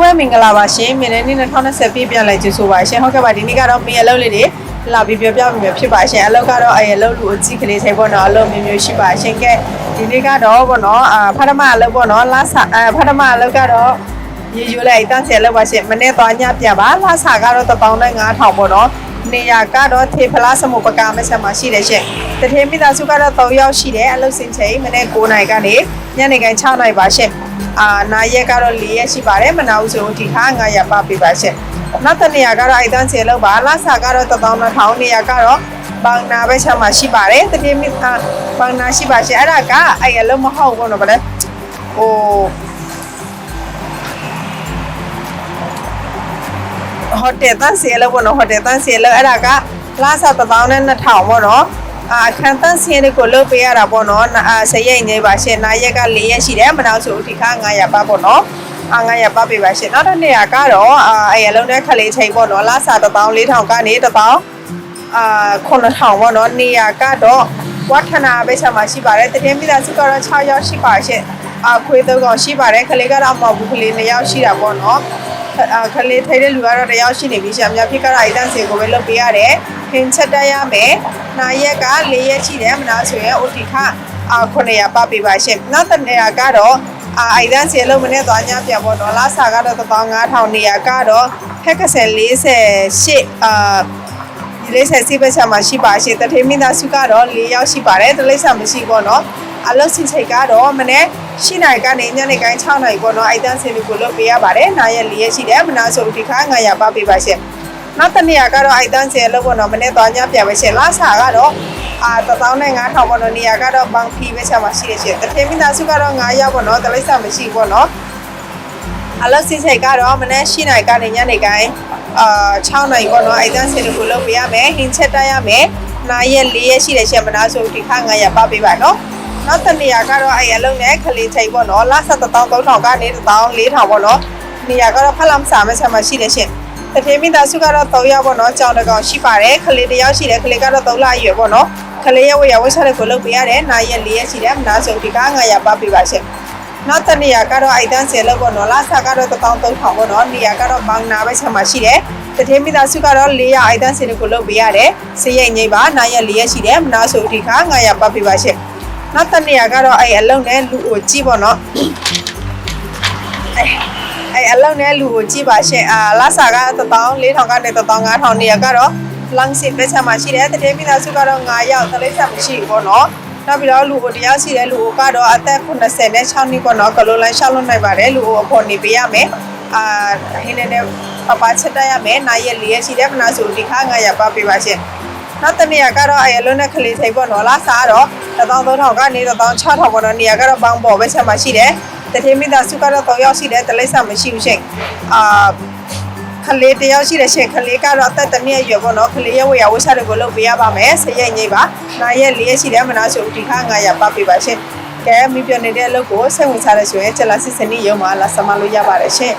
လုံးပဲမင်္ဂလာပါရှင်မင်းလည်းနေ့2020ပြည့်ပြန်လဲကျေးဇူးပါရှင်ဟုတ်ကဲ့ပါဒီနေ့ကတော့မင်းအလုပ်လေးတွေလာပြီးပြောပြမိမယ်ဖြစ်ပါရှင်အလုပ်ကတော့အဲအလုပ်လူအကြီးကလေးဆိုင်ပေါ့နော်အလုပ်မျိုးမျိုးရှိပါရှင်ကဲဒီနေ့ကတော့ပေါ့နော်အာဖထမအလုပ်ပေါ့နော်လာဆာအဲဖထမအလုပ်ကတော့ရေယူလိုက်တန်းစီအလုပ်ပါရှင်မနေ့သွားညပြန်ပါလာဆာကတော့1000နဲ့9000ပေါ့နော် နေရာကတော့ထေဖလားစမှုပကာမဆက်မှာရှိတယ်ရှင်တထေမိသားစုကတော့3ယောက်ရှိတယ်အလုပ်စင်ချိန်မနေ့9နိုင်ကနေညနေပိုင်း6နိုင်ပါရှင်အာနာရက်ကတော့4ရက်ရှိပါတယ်မနာဘူးဆိုဒီခါ9ရက်ပါပြပါရှင်နောက်တစ်နေရာကတော့အိုက်တန်းစီအလုပ်ပါလာဆာကတော့1000နေရာကတော့ဘန်နာပဲဆက်မှာရှိပါတယ်တထေမိအာဘန်နာရှိပါရှင်အဲ့ဒါကအဲ့အလုပ်မဟုတ်ဘူးနော်ဗလဲဟို ဟိုတယ်တန်းစီလို့ပေါ့နော်ဟိုတယ်တန်းစီလို့အဲ့ဒါကလာစားတစ်ပေါင်းနဲ့2000ပေါ့နော်အာခန်းတန်းစီလေးကိုလုပ်ပေးရတာပေါ့နော်အာစရိတ်နေပါရှင်နာရက်က4ရက်ရှိတယ်မနောက်ဆိုဒီခါ900ပါပေါ့နော်အာ900ပါပေးပါရှင်နောက်တစ်နေရာကတော့အာအဲ့အလုံးနဲ့ခလေးချိန်ပေါ့နော်လာစားတစ်ပေါင်း4000ကနေတစ်ပေါင်းအာ9000ပေါ့နော်နေရာကတော့ဝါထနာပဲဆက်မှာရှိပါတယ်တကယ်မိသားစုကတော့6ယောက်ရှိပါရှင်အာခွေးတော့ရှိပါတယ်ခလေးကတော့မဟုတ်ဘူးခလေး2ယောက်ရှိတာပေါ့နော်အ ခလေးထိုင်တဲ့လူကတော့တယောက်ရှိနေပြီရှာအများဖြစ်ကတော့အိတန်းစင်ကိုပဲလုပ်ပေးရတယ်ခင်းချက်တက်ရမယ်နာရက်က၄ရက်ရှိတယ်မနာဆိုရင် OT ခအာ900ပတ်ပေးပါရှင်နောက်တစ်နေရာကတော့အာအိတန်းစင်လုံးမနဲ့သွားညပြန်ပေါ့နော်လာစာကတော့15000နေရာကတော့ဖက်ကစယ်48အာ40စီးပဲဆာမှာရှိပါရှင်တထေးမိသားစုကတော့၄ယောက်ရှိပါတယ်တလိပ်ဆာမရှိပေါ့နော်အလုပ်စီချိန်ကတော့မနေ့ ရှိနိုင်ကနေညနေပိုင်း6နိုင်ပေါ့နော်အိုက်တန်းစင်ကိုလုပ်ပေးရပါတယ်နားရက်၄ရက်ရှိတယ်မနာဆိုဒီခါ900ပါပေးပါရှင်နောက်တစ်နေရာကတော့အိုက်တန်းစင်လုပ်ပေါ့နော်မနေ့သွားညပြန်ပဲရှင်လာစာကတော့အာ15000ပေါ့နော်နေရာကတော့ဘန်ဖီပဲဆက်မှာရှိတယ်ရှင်တထေးမိသားစုကတော့9ရောက်ပေါ့နော်တလိပ်ဆာမရှိပေါ့နော်အလုပ်စီချိန်ကတော့မနေ့ရှိနိုင်ကနေညနေပိုင်းအာ6နိုင်ပေါ့နော်အိုက်တန်းစင်ကိုလုပ်ပေးရမယ်ဟင်းချက်တက်ရမယ်နားရက်၄ရက်ရှိတယ်ရှင်မနာဆိုဒီခါ900ပါပေးပါနော် နောက်တစ်နေရာကတော့အဲ့အလုံးနဲ့ခလေးချိန်ပေါ့နော်လာဆက်1300ကနေ1400ပေါ့နော်နေရာကတော့ဖလမ်စာမဲဆက်မှာရှိတယ်ရှင်တပြေမိသားစုကတော့3ယောက်ပေါ့နော်ကြောင်တကောင်ရှိပါတယ်ခလေးတစ်ယောက်ရှိတယ်ခလေးကတော့3လအရွယ်ပေါ့နော်ခလေးရဲ့ဝေရဝက်ဆက်ကိုလုပ်ပေးရတယ်နာရက်4ရက်ရှိတယ်မနာဆိုဒီက900ပါပေးပါရှင်နောက်တစ်နေရာကတော့အိုက်တန်းဆယ်လောက်ပေါ့နော်လာဆက်ကတော့1300ပေါ့နော်နေရာကတော့ဘန်နာပဲဆက်မှာရှိတယ်တတိမိသားစုကတော့400အိုက်တန်းဆယ်ကိုလုပ်ပေးရတယ်စရိတ်ငိမ့်ပါနာရက်4ရက်ရှိတယ်မနာဆိုဒီက900ပါပေးပါရှင် နောက်တစ်နေရာကတော့အဲ့အလုံးနဲ့လူကိုကြည့်ပေါ့နော်အဲ့အဲ့အလုံးနဲ့လူကိုကြည့်ပါရှင်အာလာစာက1400ကနေ15000နေရာကတော့လန့်စင်ပဲဆက်မှာရှိတယ်တတိမိသားစုကတော့9ယောက်တလေးဆက်မရှိဘူးပေါ့နော်နောက်ပြီးတော့လူကိုတရားရှိတယ်လူကိုကတော့အသက်80နဲ့6နှစ်ပေါ့နော်ကလိုလန်ရှောက်လွတ်နိုင်ပါတယ်လူကိုအဖို့နေပေးရမယ်အာဟင်းနဲ့ပပချက်တက်ရမယ်နိုင်ရက်လေးရက်ရှိတယ်မနာဆိုဒီခါ900ပါပေးပါရှင်နောက်တစ်နေရာကတော့အဲအလုံးနဲ့ခလေးထိပ်ပေါ့နော်လားစားတော့ 13000ကနေ16000ပေါ့နော်နေရာကတော့ဘောင်းပေါ်ပဲဆက်မှာရှိတယ်တထေးမိသားစုကတော့3ယောက်ရှိတယ်တလိပ်ဆာမရှိဘူးရှင်အာခလေးတယောက်ရှိတယ်ရှင်ခလေးကတော့အသက်တစ်နှစ်အရွယ်ပေါ့နော်ခလေးရဲ့ဝေယဝိစားတွေကိုလုပ်ပေးရပါမယ်ဆရိတ်ငိမ့်ပါနာရက်လေးရက်ရှိတယ်မနာဆိုဒီခါ900ပတ်ပေးပါရှင်ကဲမိပြနေတဲ့အလုပ်ကိုစိတ်ဝင်စားရဆိုရင်ချက်လာစစ်စနီရုံမှာလာစမလို့ရပါတယ်ရှင်